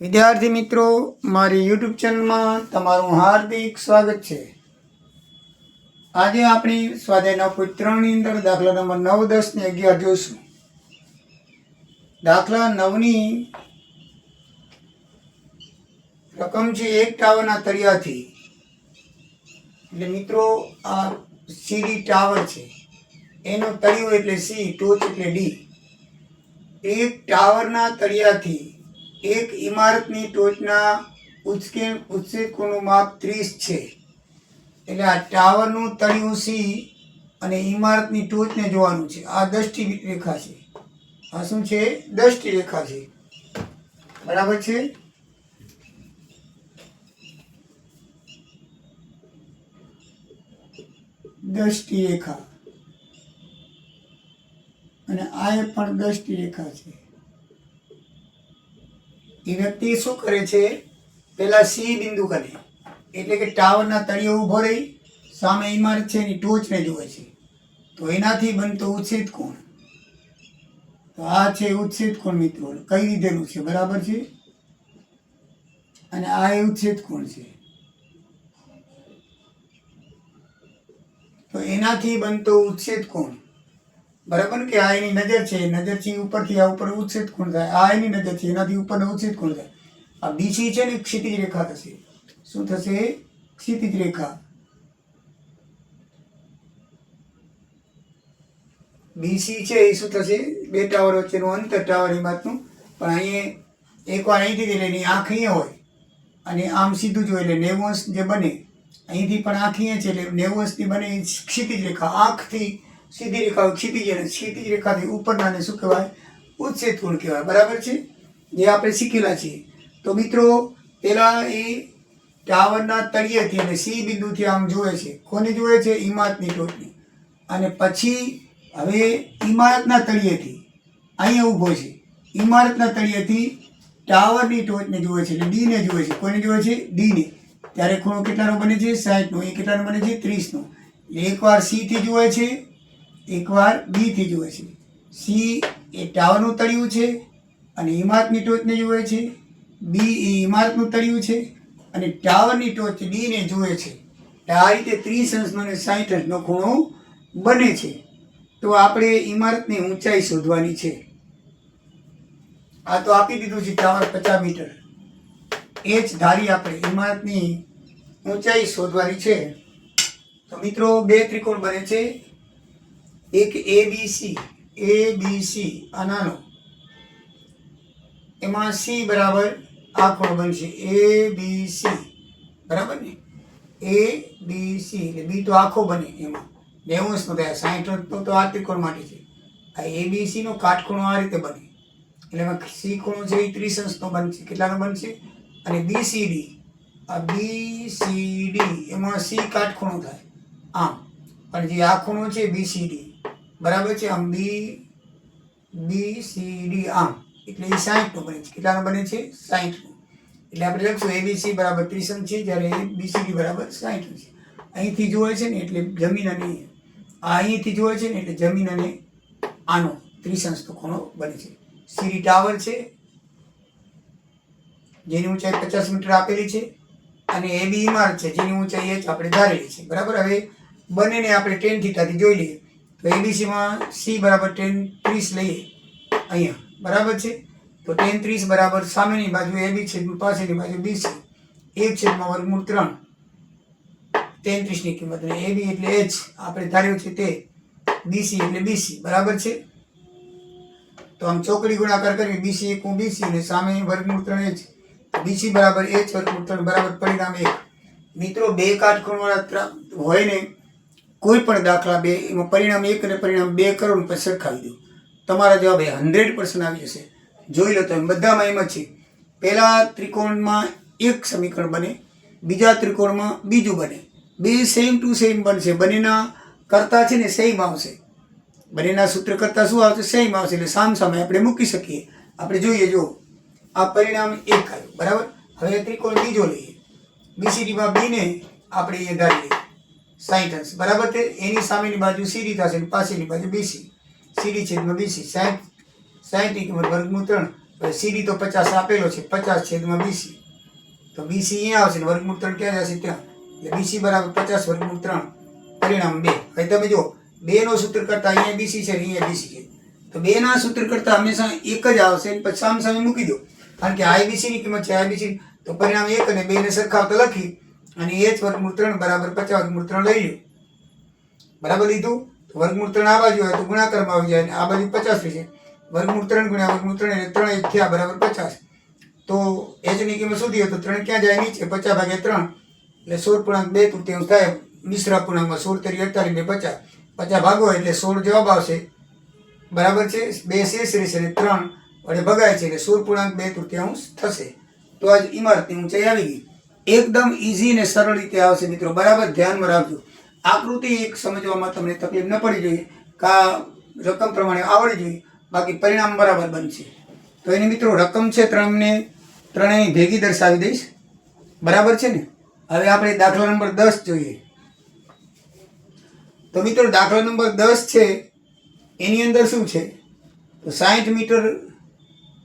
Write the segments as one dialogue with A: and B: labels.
A: વિદ્યાર્થી મિત્રો, મારી યુટ્યુબ ચેનલમાં તમારું હાર્દિક સ્વાગત છે. આજે આપણી સ્વાધ્યાયના પોઈન્ટ ત્રણની અંદર દાખલા નંબર નવ, દસ ને અગિયાર જોઈશું દાખલા નવની રકમ છે એક ટાવરના તળિયાથી. એટલે મિત્રો, આ સીડી ટાવર છે. એનો તળિયો એટલે સી ટોચ એટલે ડી એક ટાવરના તળિયાથી એક ઇમારતની ટોચના ઉચ્ચકે ઉચ્ચકોણનું માપ ત્રીસ છે. એટલે આ ટાવરનું તળિયું સી અને ઇમારતની ટોચને જોવાનું છે. આ દષ્ટિ રેખા છે. આ શું છે? દષ્ટિ રેખા છે. બરાબર છે? દષ્ટિ રેખા. અને આ પણ દષ્ટિ રેખા છે. વ્યક્તિ શું કરે છે? પેલા સી બિંદુ કરે. એટલે કે ટાવરના તળિયે ઊભો રહી, સામે ઇમારત છે એની ટોચને જુએ છે. તો એનાથી બનતો ઉચ્છેદ કોણ? તો આ છે ઉચ્છેદ કોણ મિત્રો? કઈ રીતેનું છે? બરાબર છે? અને આ એ ઉચ્છેદ કોણ છે? તો એનાથી બનતો ઉચ્છેદ કોણ? બરાબર કે આ એની નજર છે નજરથી ઉપરથી, આ ઉપર ઉચ્છેદ કોણ થાય? આ એની નજર છે, એનાથી ઉપરનો ઉચ્છેદ કોણ થાય? આ બીસી છે ને ક્ષિતિજ રેખા થશે. શું થશે? ક્ષિતિજ રેખા. બીસી છે, એ શું થશે? બે ટાવર વચ્ચેનું અંતર, ટાવર ઇમારતનું પણ અહીંયા એકવાર અહીંથી લઈને આંખ અહીંયા હોય. અને આમ સીધું જોઈએ એટલે નેવું અંશ જે બને, અહીંથી પણ આંખ અહીંયા છે એટલે નેવું અંશથી બને ક્ષિતિજ રેખા. આંખથી સીધી રેખાઓ ક્ષિતિજ અને ક્ષિતિજ રેખાથી ઉપરનાને શું કહેવાય? ઉચ્છેદ કોણ કહેવાય? બરાબર છે? જે આપણે શીખેલા છીએ. તો મિત્રો, પેલા એ ટાવરના તળિયેથી અને સી બિંદુથી આમ જોવે છે. કોને જોવે છે? ઇમારતની ટોચની અને પછી હવે ઇમારતના તળિયેથી અહીંયા ઊભો છે. ઇમારતના તળિયેથી ટાવરની ટોચને જોવે છે એટલે ડીને જોવે છે. કોને જોવે છે? ડીને. ત્યારે ખૂણો કેટલાનો બને છે? સાહીઠનો. એ કેટલાનો બને છે? ત્રીસનો. એકવાર સીથી જોવે છે. એકવાર બીથી જુએ છે. સી એ ટાવરનું તળિયું છે અને ઇમારતની ટોચને જુએ છે. બી એ ઇમારતનું તળિયું છે અને ટાવરની ટોચ ડીને જુએ છે. આ રીતે ત્રીસ અંશનો અને સાઠ અંશનો ખૂણો બને છે. તો આપણે ઇમારતની ઊંચાઈ શોધવાની છે. આ તો આપી દીધું છે ટાવર પચાસ મીટર. એ જ ધારી આપણે ઇમારતની ઊંચાઈ શોધવાની છે. તો મિત્રો, બે ત્રિકોણ બને છે. એક એ બી સી એ બી સી આ નાનો એમાં સી બરાબર આ ખૂણો બનશે. એ બી સી બરાબર ને? એ બી સી એટલે બી તો આખો બને એમાં. નેવું અંશનો થાય. સાઠ અંશનો તો આ ત્રિકોણ માટે છે. આ એ બી સીનો કાટખૂણો આ રીતે બને. એટલે એમાં સી ખૂણો છે એ ત્રીસ અંશનો બનશે. કેટલાનો બનશે? અને બી સી ડી આ બી સી ડી એમાં સી કાટખૂણો થાય. આમ. પણ જે આ ખૂણો છે બી સી ડી બરાબર છે? આમ બી બી સી ડી આમ. એટલે એ સાહીઠનો બને છે. કેટલાનો બને છે? સાહીઠનો એટલે આપણે લખશું એબીસી બરાબર ત્રીસ અંશ છે, જ્યારે બીસીડી બરાબર સાહીઠ છે. અહીંથી જોવે છે ને, એટલે જમીન અને આ અહીંથી જોવે છે ને, એટલે જમીન અને આનો ત્રીસ અંશનો ખૂણો બને છે. સીડી ટાવર છે, જેની ઊંચાઈ પચાસ મીટર આપેલી છે, અને એ બી ઇમારત છે, જેની ઊંચાઈ એ આપણે ધારેલી છે. બરાબર? હવે બંનેને આપણે ટેન થીટાથી જોઈ લઈએ. તો એબીસીમાં સી બરાબર ટેન ત્રીસ લઈએ. અહીંયા બરાબર છે? તો ટેન ત્રીસ બરાબર સામેની બાજુ એ બી છેદમાં પાછળની બાજુ બી છે. એક છેદમાં વર્ગમૂળ ત્રણ. તેત્રીસની કિંમત અને એ બી એટલે એચ આપણે ધાર્યું છે તે બીસી એટલે બીસી બરાબર છે? તો આમ ચોકડી ગુણાકાર કરીએ બીસી એક હું બીસી અને સામે વર્ગમૂળ ત્રણ એચ બીસી બરાબર એચ વર્ગમૂળ ત્રણ બરાબર પરિણામ એક. મિત્રો, બે કાટખૂણવાળા હોય ને કોઈ પણ દાખલા બે, એમાં પરિણામ એક અને પરિણામ બે કરો ને પછી સરખાવી દો. તમારા જવાબ એ હંડ્રેડ પર્સન્ટ આવી જશે. જોઈ લો તમે, બધામાં એમ જ છે. પહેલાં ત્રિકોણમાં એક સમીકરણ બને, બીજા ત્રિકોણમાં બીજું બને. બે સેમ ટુ સેમ બનશે. બંનેના કરતા છે ને સેમ આવશે. બંનેના સૂત્ર કરતા શું આવશે? સેમ આવશે. એટલે સામ સામે આપણે મૂકી શકીએ. આપણે જોઈએ જો આ પરિણામ એક આવ્યું. બરાબર? હવે ત્રિકોણ બીજો લઈએ. બીસીડીમાં બીને આપણે એ ધારી લઈએ સાઈઠ અંશ બરાબર તે એની સામેની બાજુ સીડી થશે અને પાછળની બાજુ બીસી. સીડી છેદમાં બીસી. સાઠ સાઠની કિંમત વર્ગમૂળ ત્રણ. સીડી તો પચાસ આપેલો છે. પચાસ છેદમાં બીસી. તો બીસી અહીંયા આવશે ને વર્ગમૂળ ત્રણ ક્યાં જશે? ત્યાં એટલે બીસી બરાબર પચાસ વર્ગમૂળ ત્રણ. પરિણામ બે. હવે તમે જો બેનો સૂત્ર કરતા અહીંયા બીસી છે અહીંયા બીસી છે. તો બેના સૂત્ર કરતા હંમેશા એક જ આવશે પછી સામે સામે મૂકી દો. કારણ કે આઈબીસી ની કિંમત છે આઈબીસી તો પરિણામ એક અને બે ને સરખાવતા લખી અને એચ વર્ગમૂળ ત્રણ બરાબર પચાસ વર્ગમૂળ ત્રણ લઈ લો. બરાબર લીધું? વર્ગમૂળ ત્રણ આ બાજુ હોય તો ગુણાકારમાં આવી જાય અને આ બાજુ પચાસ થઈ જાય વર્ગમૂળ ત્રણ ગુણ્યા વર્ગમૂળ ત્રણ એટલે ત્રણ એક થયા બરાબર પચાસ. તો એચની કિંમત શું થયો તો ત્રણ ક્યાં જાય? નીચે, પચાસ ભાગ્યા ત્રણ. એટલે સોળ પૂર્ણાંક બે તૃતીયાંશ થાય, મિશ્ર પૂર્ણાંકમાં સોળ તરી અડતાલીસ બે પચાસ. પચાસ ભાગો એટલે સોળ જવાબ આવશે. બરાબર છે? બે શેષ રહેશે અને ત્રણ. વડે ભગાય છે એટલે સોળ પૂર્ણાંક બે તૃતીયાંશ થશે. તો આજ ઇમારતની ઊંચાઈ આવી ગઈ. એકદમ ઇઝી અને સરળ રીતે આવશે મિત્રો. બરાબર ધ્યાનમાં રાખજો. આકૃતિ એક સમજવામાં તમને તકલીફ ન પડી જોઈએ. કા રકમ પ્રમાણે આવડવી જોઈએ. બાકી પરિણામ બરાબર બનશે. તો એની મિત્રો રકમ છે ત્રણને ત્રણેયની ભેગી દર્શાવી દઈશ. બરાબર છે ને? હવે આપણે દાખલા નંબર દસ જોઈએ. તો મિત્રો દાખલા નંબર દસ છે. એની અંદર શું છે? તો સાઠ મીટર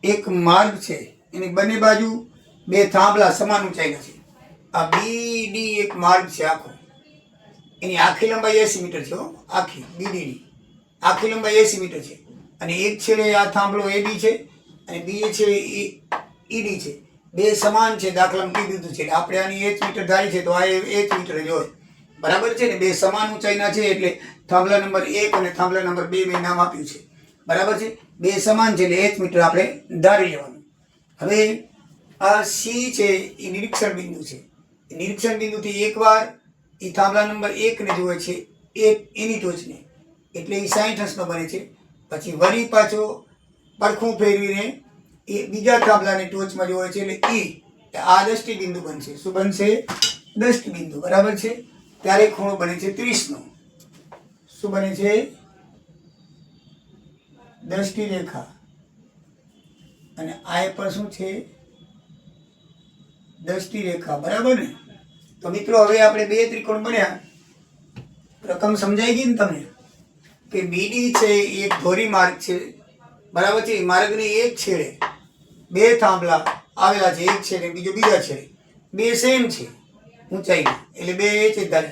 A: એક માર્ગ છે. એની બંને બાજુ બે થાંભલા સમાન ઊંચાઈના છે. આ બીડી એક માર્ગ છે આખો. એની આખી લંબાઈ એસી મીટર છે આખી બીડીની આખી લંબાઈ એસી મીટર છે. અને એક છેડે આ થાંભલો એડી છે, અને બીજે છે ઈડી છે. બે સમાન છે દાખલામાં કીધું દીધું છે આપણે આની એચ મીટર ધારી છે તો આ એચ મીટર જ હોય. બરાબર છે ને? બે સમાન ઊંચાઈના છે એટલે થાંભલા નંબર એક અને થાંભલા નંબર બે મેં નામ આપ્યું છે. બરાબર છે? બે સમાન છે એટલે એચ મીટર આપણે ધારી લેવાનું. હવે આ સી છે, એ નિરીક્ષણ બિંદુ છે. એ નિરીક્ષણ બિંદુથી એકવાર એ થાંભલા નંબર એકને જુએ છે, એક એની ટોચને. એટલે એ સાઠ અંશનો બને છે. પછી વળી પાછો પડખું ફેરવીને એ બીજા થાંભલાની ટોચમાં જોવે છે, એટલે ઈ આ દ્રષ્ટિ બિંદુ બનશે. શું બનશે? દ્રષ્ટિ બિંદુ બરાબર છે? ત્યારે ખૂણો બને છે ત્રીસનો. શું બને છે? દષ્ટિ રેખા અને આ એ પણ શું છે? દષ્ટિ રેખા, બરાબર ને? તો મિત્રો, હવે આપણે બે ત્રિકોણ બન્યા. રકમ સમજાઈ ગઈ ને તમને? કે બીડી છે એ ધોરી માર્ગ છે. બરાબર છે? માર્ગની એક છેડે. બે થાંભલા આવેલા છે, એક છેડે, બીજો બીજા છેડે. બે સેમ છે ઊંચાઈ એટલે બે એ છે ધાર્યા.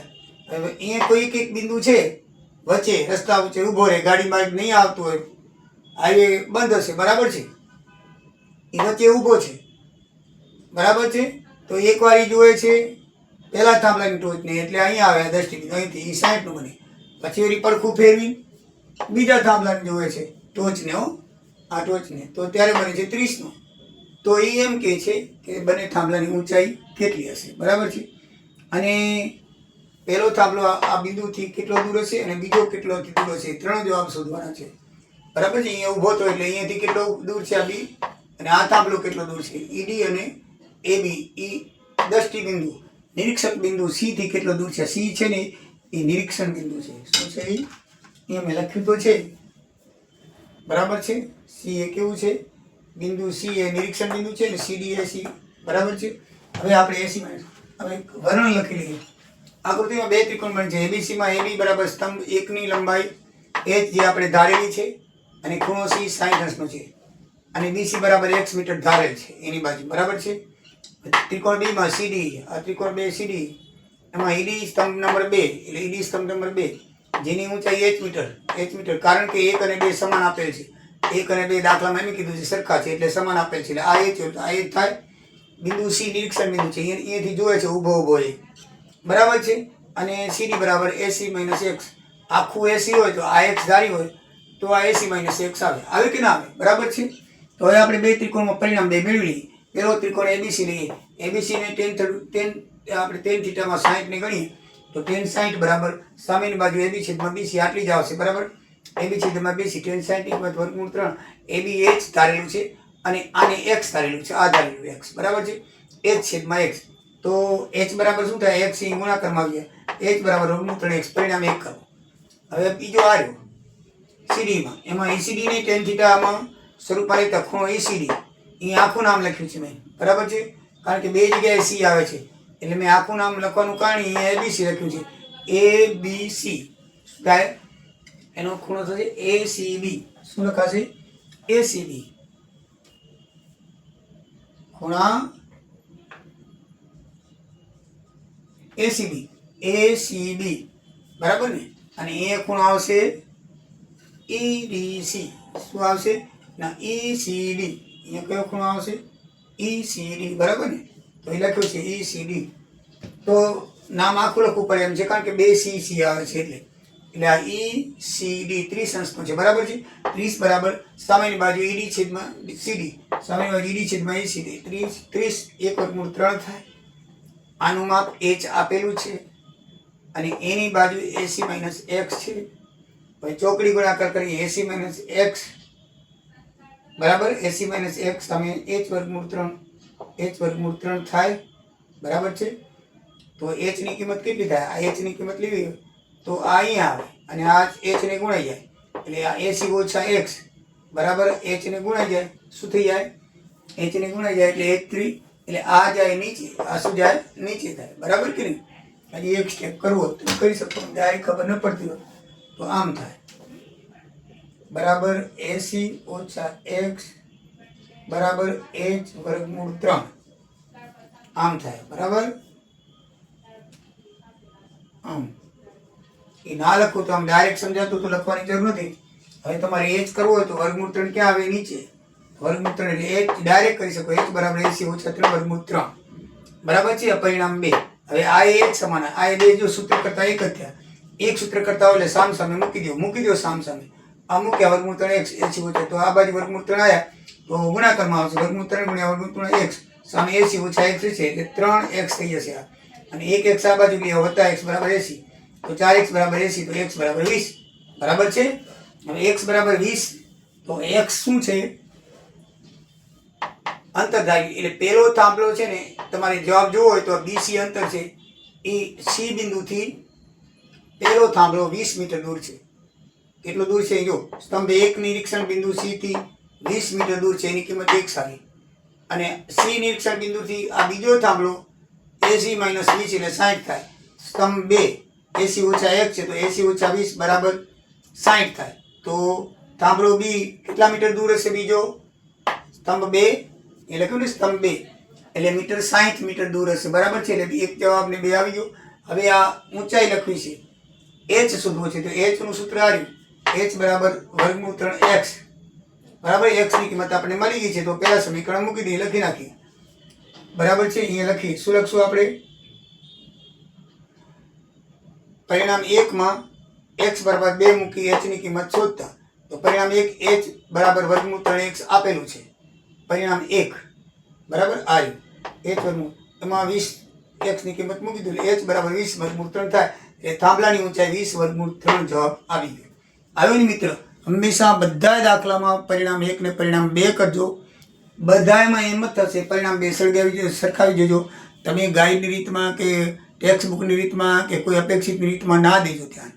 A: હવે અહીંયા કોઈ એક એક બિંદુ છે, વચ્ચે, રસ્તા વચ્ચે ઊભો રહે. ગાડી માર્ગ નહીં આવતું હોય. હાઈવે બંધ હશે, બરાબર છે? એ વચ્ચે ઊભો છે. બરાબર છે? તો એકવાર ઈ જોવે છે પહેલા થાંભલાની ટોચને એટલે અહીંયા આવે દૃષ્ટિ અહીંથી એ સાઈડનું બને. પછી એની પડખું ફેરવી, બીજા થાંભલાને જોવે છે, ટોચને હો, આ ટોચને. તો ત્યારે બને છે ત્રીસનું. તો એ એમ કહે છે કે બંને થાંભલાની ઊંચાઈ કેટલી હશે? બરાબર છે? અને પહેલો થાંભલો આ બિંદુથી કેટલો દૂર હશે અને બીજો કેટલો દૂર હશે? ત્રણ જવાબ શોધવાના છે. બરાબર છે? અહીંયા ઊભો તો એટલે અહીંયાથી કેટલો દૂર છે આ બી? અને આ થાંભલો કેટલો દૂર છે? ઈડી અને એ બી, ઈ દ્રષ્ટિ બિંદુ નિરીક્ષક બિંદુ સી થી કેટલો દૂર છે? સી છે ને એ નિરીક્ષણ બિંદુ છે. શું છે એ એ મેં લખ્યું તો છે. બરાબર છે? સી એ કેવું છે? બિંદુ સી એ નિરીક્ષણ બિંદુ છે ને સીડી એ સી. બરાબર છે? હવે આપણે એસી હવે વર્ણ લખી લઈએ. આકૃતિમાં બે ત્રિકોણ બને છે એબીસીમાં એબી બરાબર સ્તંભ એકની લંબાઈ એચ જે આપણે ધારેલી છે, અને ખૂણો સી સાઈઠ અંશનો છે. અને બીસી બરાબર એક્સ મીટર ધારેલ છે. એની બાજુ. બરાબર છે? ત્રિકોણ બીમાં સીડી આ ત્રિકોણ બે સીડી એમાં ઈડી સ્તંભ નંબર બે, એટલે ઈડી સ્તંભ નંબર બે. જેની ઊંચાઈ એચ મીટર એચ મીટર કારણ કે એક અને બે સમાન આપેલ છે. એક અને બે દાખલામાં એમ કીધું છે, સરખા છે, એટલે સમાન આપેલ છે. એટલે આ હોય તો આ એચ થાય. બિંદુ સી નિરીક્ષણ બિંદુ છે. અહીંયા- અહીંયાથી જોવે છે, ઊભો ઊભો એ. બરાબર છે? અને સીડી બરાબર એસી માઇનસ એક્સ આખું એસી હોય તો આ એક્સ ધારી હોય તો આ એસી માઇનસ એક્સ આવે. આવે કે ના આવે? બરાબર છે? તો હવે આપણે બે ત્રિકોણમાં પરિણામ બે મેળવી લઈએ પેલો ત્રિકોણ એબીસી લઈએ એબીસી ને ટેન ટેન આપણે ટેન થીટામાં સાહીઠને ગણીએ, તો ટેન સાહીઠ બરાબર સામેની બાજુ એબી છેદમાં બીસી આટલી જ આવશે, બરાબર? એબી છેદમાં બીસી ટેન સાઠ એક વર્ગમૂળ ત્રણ એબી એચ ધારેલું છે અને આને એક્સ ધારેલું છે, આ ધારેલું એક્સ બરાબર છે? એચ છેદમાં એક્સ તો એચ બરાબર શું થાય? એક્સ એ ગુણાકારમાં આવી જાય. એચ બરાબર વર્ગમૂળ ત્રણ એક્સ પરિણામ એક કરો. હવે બીજો આવ્યો સીડીમાં એમાં એસીડીને ટેન થીટામાં સ્વરૂપમાં લેતા ખૂણો ઈસીડી અહીં આખું નામ લખ્યું છે મેં. બરાબર છે? કારણ કે બે જગ્યાએ સી આવે છે. એટલે મેં આખું નામ લખવાનું કારણ અહીંયા એબીસી લખ્યું છે. એ બી સી શું એનો ખૂણો થશે એ સી બી શું લખાશે? એ સી બી ખૂણા એસીબી એસીબી બરાબર ને? અને એ ખૂણો આવશે ઈડીસી શું આવશે? ના ઈસીડી અહીંયા કયો ખૂણો આવશે? ઈસીડી બરાબર ને? તો એ લખ્યું છે ઈસીડી તો નામ આખું લખવું પડે એમ છે, કારણ કે બે સી સી આવે છે એટલે. એટલે આ ઈ સી ડી ત્રીસ અંશનું છે, બરાબર છે? ત્રીસ બરાબર. સામેની બાજુ ઈડી છેદમાં સીડી સામેની બાજુ ઈડી છેદમાં ઈ સીડી ત્રીસ ત્રીસ, એક વર્ગમૂળ ત્રણ થાય. આનું માપ એચ આપેલું છે. અને એની બાજુ એસી માઇનસ એક્સ છે. પછી ચોકડી ગુણાકાર કરીએ એસી માઇનસ એક્સ બરાબર? એસી માઇનસ એક્સ સામે એચ વર્ગમૂળ ત્રણ. એચ વર્ગમૂળ ત્રણ થાય. બરાબર છે? તો એચની કિંમત કેટલી થાય? આ એચની કિંમત લેવી તો આ અહીંયા આવે અને આ એચને ગુણાઈ જાય. એટલે આ એસી ઓછા એક્સ. બરાબર? એચને ગુણાઈ જાય. શું થઈ જાય? એચને ગુણાઈ જાય એટલે એચ થ્રી. એટલે આ જાય નીચે, આ શું જાય? નીચે થાય. બરાબર કે નહીં? હજી એક સ્ટેપ કરવો તો કરી શકો. જ્યારે ખબર ન પડતી હોય તો આમ થાય. બરાબર એસી ઓછા એક્સ બરાબર એચ વર્ગમૂળ ત્રણ. આમ થાય, બરાબર? આમ. એ ના લખું તો આમ ડાયરેક્ટ સમજાતું તો લખવાની જરૂર નથી. હવે તમારે એચ કરવો હોય તો વર્ગમૂળ ત્રણ ક્યાં આવે? નીચે. વર્ગમૂળ ત્રણ એટલે એચ ડાયરેક્ટ કરી શકો. એચ બરાબર એસી ઓછા ત્રણ, વર્ગમૂળ ત્રણ. બરાબર છે? પરિણામ બે. હવે આ એક સમાન. આ બે જો સૂત્ર કરતા એક જ થયા. એક સૂત્ર કરતા હોય એટલે સામ સામે મૂકી દો. મૂકી દો સામ સામે. આ મૂક્યા વર્ગમૂળ ત્રણ એક્સ એસી ઓછા તો આ બાજુ વર્ગમૂળ ત્રણ આવ્યા તો ગુણાકારમાં આવશે. વર્ગમૂળ ત્રણ ગુણ્યા વર્ગમૂળ ત્રણ એક્સ સામે એસી ઓછા એક્સ છે એટલે ત્રણ એક્સ થઈ જશે આ. અને એક એક્સ આ બાજુ ગયા વત્તા એક્સ બરાબર એસી તો ચાર એક્સ બરાબર એસી તો એક્સ બરાબર વીસ. બરાબર છે? હવે એક્સ બરાબર વીસ. તો એક્સ શું છે? અંતરધારી. એટલે પેલો થાંભલો છે ને, તમારે જવાબ જોવો હોય તો બીસી અંતર છે. એ સી બિંદુથી પેલો થાંભલો વીસ મીટર દૂર છે. કેટલો દૂર છે જો. સ્તંભ એક નિરીક્ષણ બિંદુ સી થી વીસ મીટર દૂર છે, એની કિંમત એક સારી અને સી નિરીક્ષણ બિંદુથી આ બીજો થાંભલો એસી માઇનસ વીસ એટલે સાઠ થાય. સ્તંભ બે એસી ઓછા એક છે તો એસી ઓછા વીસ બરાબર સાઠ થાય. તો થાંભલો બી કેટલા મીટર દૂર હશે બીજો? સ્તંભ બે, એટલે કહ્યું ને સ્તંભ બે, એટલે મીટર સાઠ મીટર દૂર હશે. બરાબર છે? એટલે એક જવાબ ને બે આવી ગયો. હવે આ ઊંચાઈ લખવી છે. એચ શોધવો છે તો એચનું સૂત્ર આવ્યું એચ બરાબર વર્ગમૂળ ત્રણ એક્સ બરાબર એક્સની કિંમત આપણે મળી ગઈ છે, તો પહેલાં સમીકરણ મૂકી દઈએ, લખી નાખીએ. બરાબર છે, અહીંયા લખી શું લખશું આપણે? પરિણામ એકમાં એક્સ બરાબર બે મૂકી એચની કિંમત શોધતા. તો પરિણામ એક એચ બરાબર વર્ગમૂળ ત્રણ એક્સ આપેલું છે. પરિણામ એક. બરાબર? આવ્યું એચ વર્ગમૂળ. એમાં વીસ એક્સની કિંમત મૂકી દીધું. એચ બરાબર વીસ વર્ગમૂળ ત્રણ થાય. એટલે થાંભલાની ઊંચાઈ વીસ વર્ગમૂળ ત્રણ જવાબ આવી ગયો. આવ્યો ને મિત્ર? હંમેશા બધા દાખલામાં પરિણામ એક ને પરિણામ બે કરજો. બધામાં એમ જ થશે. પરિણામ બે સળગાવી સરખાવી જજો તમે ગાઈડની રીતમાં કે ટેક્સ્ટ બુકની રીતમાં કે કોઈ અપેક્ષિતની રીતમાં ના દેજો ધ્યાન.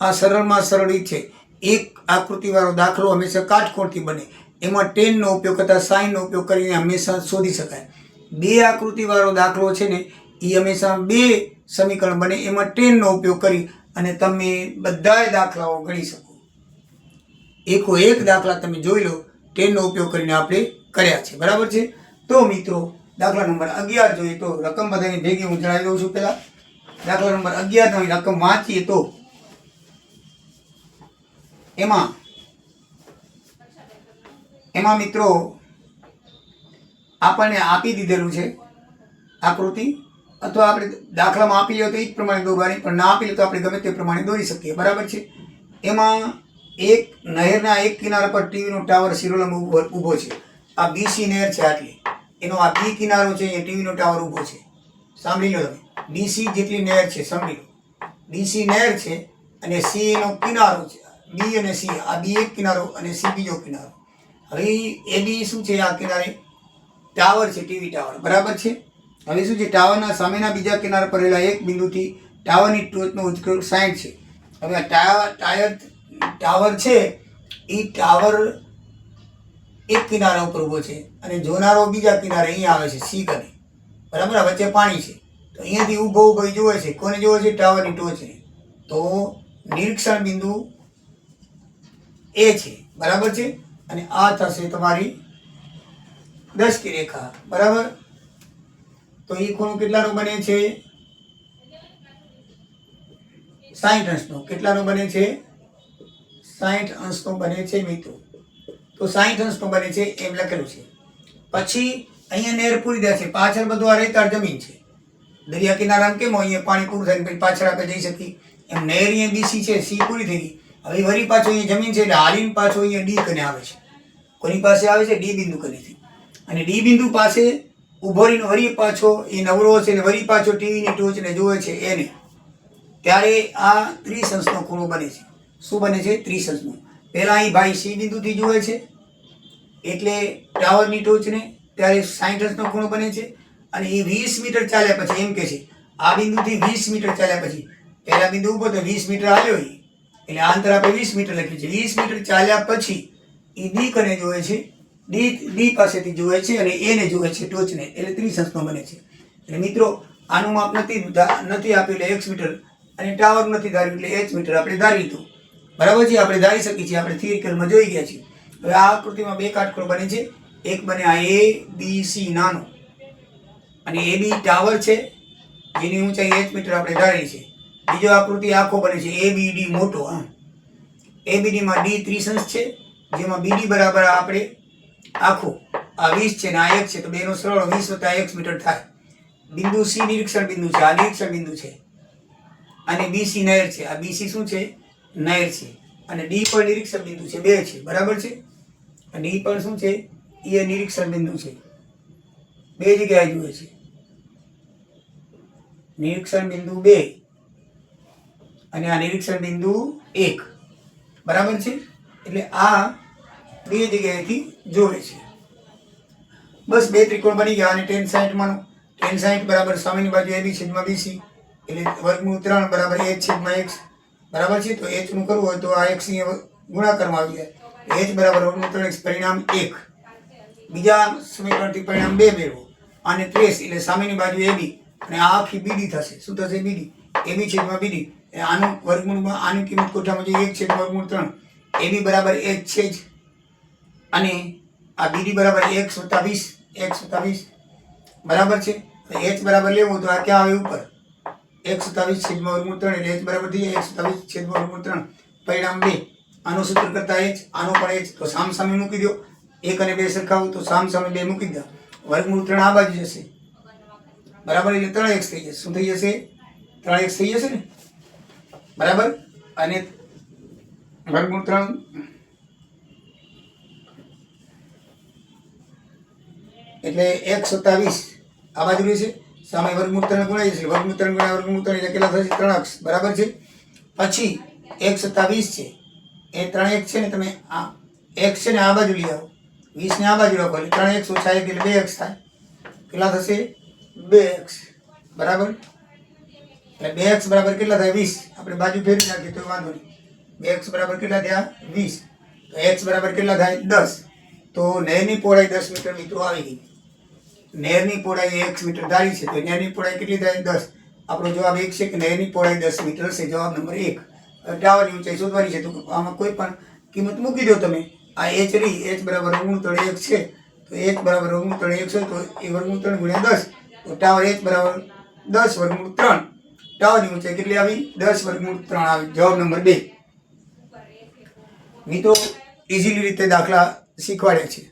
A: આ સરળમાં સરળ રીત છે એક આકૃતિવાળો દાખલો હંમેશા કાટકોણથી બને. એમાં ટેનનો ઉપયોગ કરતાં સાઈનનો ઉપયોગ કરીને હંમેશા શોધી શકાય. બે આકૃતિવાળો દાખલો છે ને એ હંમેશા બે સમીકરણ બને. એમાં ટેનનો ઉપયોગ કરી અને તમે બધાય દાખલાઓ ગણી શકો. એકો એક દાખલા તમે જોઈ લો, તેનો ઉપયોગ કરીને આપણે કર્યા છે. બરાબર છે? તો મિત્રો, દાખલા નંબર અગિયાર જોઈએ તો રકમ બધાની ભેગી, હું જણાવી દઉં છું પહેલાં. દાખલા નંબર અગિયાર રકમ વાંચીએ તો. એમાં એમાં મિત્રો, આપણને આપી દીધેલું છે આકૃતિ. અથવા આપણે દાખલામાં આપી લઈએ તો એ જ પ્રમાણે દોરવાની, પણ ના આપી તો આપણે ગમે તે પ્રમાણે દોરી શકીએ. બરાબર છે? એમાં એક નહેરના એક કિનારા પર ટીવીનો ટાવર શિરોલમ ઊભો છે. આ બીસી નહેર છે આટલી. એનો આ બી કિનારો છે, એ ટીવીનો ટાવર ઊભો છે. સાંભળી લો તમે. બીસી જેટલી નહેર છે, સાંભળી લો. બીસી નહેર છે અને સી એનો કિનારો છે. બી અને સી. આ બી એક કિનારો અને સી બીજો કિનારો. હવે એ બી શું છે આ કિનારે? ટાવર છે, ટીવી ટાવર. બરાબર છે? હવે શું છે? ટાવરના સામેના બીજા કિનારા પર રહેલા એક બિંદુથી ટાવરની ટોચનો ઉત્કર્ષ સાઠ છે. હવે આ ટાયર, ટાવર છે, એ ટાવર એક કિનારા ઉપર ઊભો છે અને જોનારો બીજા કિનારે અહીંયા આવે છે, સી કરે બરાબર? વચ્ચે પાણી છે. તો અહીંયાથી ઊભો ઊભો જોવે છે. કોને જોવે છે? ટાવરની ટોચને. તો નિરીક્ષણ બિંદુ એ છે. બરાબર છે? અને આ થશે તમારી દસ રેખા બરાબર? તો એ ખૂણો કેટલાનો બને છે? સાઠ અંશનો. કેટલાનો બને છે? સાઠ અંશનો બને છે મિત્રો. તો સાઠ અંશનો બને છે એમ લખેલું છે. પછી અહીંયા નહેર પૂરી દે છે. પાછળ બધું આ રેતાળ જમીન છે. દરિયા કિનારામાં કેમ અહીંયા પાણી પૂરું થાય પછી પાછળ આપણે જઈ શકીએ. એમ નહેર અહીંયા બીસી છે સી પૂરી થઈ ગઈ. હવે વરી પાછો અહીંયા જમીન છે એટલે હાલીને પાછો અહીંયા ડી કને આવે છે. કોની પાસે આવે છે? ડી બિંદુ કનેથી. અને ડી બિંદુ પાસે ઊભો રહીને વરી પાછો, એ નવરો છે ને વરી પાછો ટીવીની ટોચને જોવે છે એને. ત્યારે આ ત્રિસંસનો ખૂણો બને છે. શું બને છે? ત્રિસંસનો. પહેલાં અહીં ભાઈ સી બિંદુથી જુએ છે, એટલે ટાવરની ટોચને ત્યારે સાઠ અંશનો ખૂણો બને છે, અને એ વીસ મીટર ચાલ્યા પછી એમ કે છે, આ બિંદુથી વીસ મીટર ચાલ્યા પછી, પહેલા બિંદુ ઉપર તો વીસ મીટર આવ્યો એટલે આ અંતર આપણે વીસ મીટર લખ્યું છે. વીસ મીટર ચાલ્યા પછી, એ દીકને જોવે છે ડી ડી પાસેથી જુએ છે અને એને જુએ છે ટોચને. એટલે ત્રિસંસનો બને છે. એટલે મિત્રો, આનું માપ નથી નથી આપ્યું એટલે એક્સ મીટર. અને ટાવર નથી ધાર્યું એટલે એચ મીટર આપણે ધારી લીધું. બરાબર છે? આપણે ધારી શકીએ છીએ, આપણે થિયરિકલમાં જોઈ ગયા છીએ. હવે આ આકૃતિમાં બે કાટખૂણો બને છે. એક બને આ એ બી સી નાનો. અને એ બી ટાવર છે, જેની ઊંચાઈ એચ મીટર આપણે ધારી છે બીજો આકૃતિ આખો બને છે એ બી ડી મોટો હા એ બી ડીમાં ડી ત્રિસંસ છે, જેમાં બીડી બરાબર આપણે આખું. આ વીસ છે ને આ એક છે, તો બેનો સરળ વીસ વત્તા એક મીટર થાય. બિંદુ સી નિરીક્ષણ બિંદુ છે, આ નિરીક્ષણ બિંદુ છે. અને બીસી નહેર છે, આ બીસી શું છે? નહેર છે. અને ડી પણ નિરીક્ષણ બિંદુ છે, બે છે, બરાબર છે? અને ડી પણ શું છે? એ નિરીક્ષણ બિંદુ છે. બે જગ્યાએ જુએ છે. નિરીક્ષણ બિંદુ બે અને આ નિરીક્ષણ બિંદુ એક. બરાબર છે? એટલે આ બે જગ્યાએથી જોડે છે. બસ બે ત્રિકોણ બની ગયા અને ટેન સાઈઠમાં ટેન સાઈઠ બરાબર સામેની બાજુ એબી છેદમાં બીસી એટલે વર્ગમૂળ ત્રણ બરાબર એચ છેદમાં એક્સ. બરાબર છે? તો એચનું કરવું હોય તો આ એક્સ ગુણાકારમાં આવી જાય. એચ બરાબર વર્ગમૂળ ત્રણ એક્સ પરિણામ એક. બીજા સમીકરણથી પરિણામ બે મેળવો. અને ત્રેસ, એટલે સામેની બાજુ એ બી. અને આ આખી બીડી થશે. શું થશે બીડી? એબી છેદમાં બીડી. આનું વર્ગમૂળમાં આની કિંમત કોઠામાં જોઈએ એક છેદ વર્ગમૂળ ત્રણ. એબી બરાબર એચ છે જ. અને આ બીડી બરાબર એક સત્તાવીસ એક સત્તાવીસ બરાબર છે? એચ બરાબર લેવું તો આ ક્યાં આવે ઉપર? એક સત્તાવીસ છેદમાં વર્ગમૂળ ત્રણ, એટલે એચ બરાબર થઈ એક સત્તાવીસ છેદમાં વર્ગમૂળ ત્રણ. પરિણામ બે. આનું સૂત્ર કરતા એચ આનું પણ એચ તો સામ સામે મૂકી દો. એક અને બે સરખાવું તો સામ સામે બે મૂકી દો. વર્ગમૂળ ત્રણ આ બાજુ જશે. બરાબર? એટલે ત્રણ એક્સ થઈ જશે. શું થઈ જશે? ત્રણ એક્સ થઈ જશે ને? બરાબર? અને વર્ગમૂળ ત્રણ એટલે એક સત્તાવીસ. આ બાજુ રહેશે સામે વર્ગમૂળ ત્રણ ગુણાય જશે વર્ગમૂળ ત્રણ ગુણ્યા વર્ગમૂળ ત્રણ એટલે કેટલા થશે? ત્રણ અક્ષ. બરાબર છે? પછી એક સત્તાવીસ છે. એ ત્રણ એક છે ને તમે આ એક છે ને આ બાજુ લઈ આવો. વીસ ને આ બાજુ રાખો એટલે ત્રણ એક્સ ઓછા એક એટલે બે એક્સ થાય. કેટલા થશે? બે એક્સ બરાબર? એટલે બે એક્સ બરાબર કેટલા થાય? વીસ. આપણે બાજુ ફેરવી નાખીએ તો વાંધો નહીં. બે એક્સ બરાબર કેટલા થયા? વીસ. તો એક્સ બરાબર કેટલા થાય? દસ. તો નહેરની પહોળાઈ દસ મીટર મિત્રો આવી ગઈ. નહેરની પહોળાઈ એક મીટર ધારી છે, તો નહેરની પહોળાઈ કેટલી થાય દસ. આપણો જવાબ એક છે કે નહેરની પહોળાઈ દસ મીટર છે, જવાબ નંબર એક. ટાવરની ઊંચાઈ શોધવાની છે, તો આમાં કોઈ પણ કિંમત મૂકી દો તમે. આ એચ રહી એચ બરાબર ઓગણત્રણ ત્રણ એક છે, તો એચ બરાબર ઓગણત્રણ ત્રણ એક છે, તો એ વર્ગમૂળ ત્રણ ગુણ્યા દસ. તો ટાવર એચ બરાબર દસ વર્ગમૂળ ત્રણ. ટાવરની ઊંચાઈ કેટલી આવી? દસ વર્ગમૂળ ત્રણ આવી. જવાબ નંબર બે. મિત્રો ઇઝીલી રીતે દાખલા શીખવાડ્યા છે.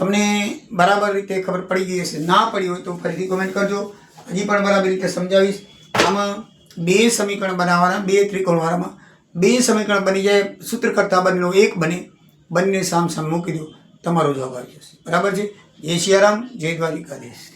A: તમને બરાબર રીતે ખબર પડી ગઈ હશે, ના પડી હોય તો ફરીથી કોમેન્ટ કરજો. હજી પણ બરાબર રીતે સમજાવીશ. આમાં બે સમીકરણ બનાવવાના, બે ત્રિકોણવાળામાં. બે સમીકરણ બની જાય, સૂત્ર કરતાં બંનેનો એક બને. બંને સામ સામ મૂકી દો. તમારો જવાબ આવી જશે. બરાબર છે? જય સિયારામ જય દ્વારિકાધીશ.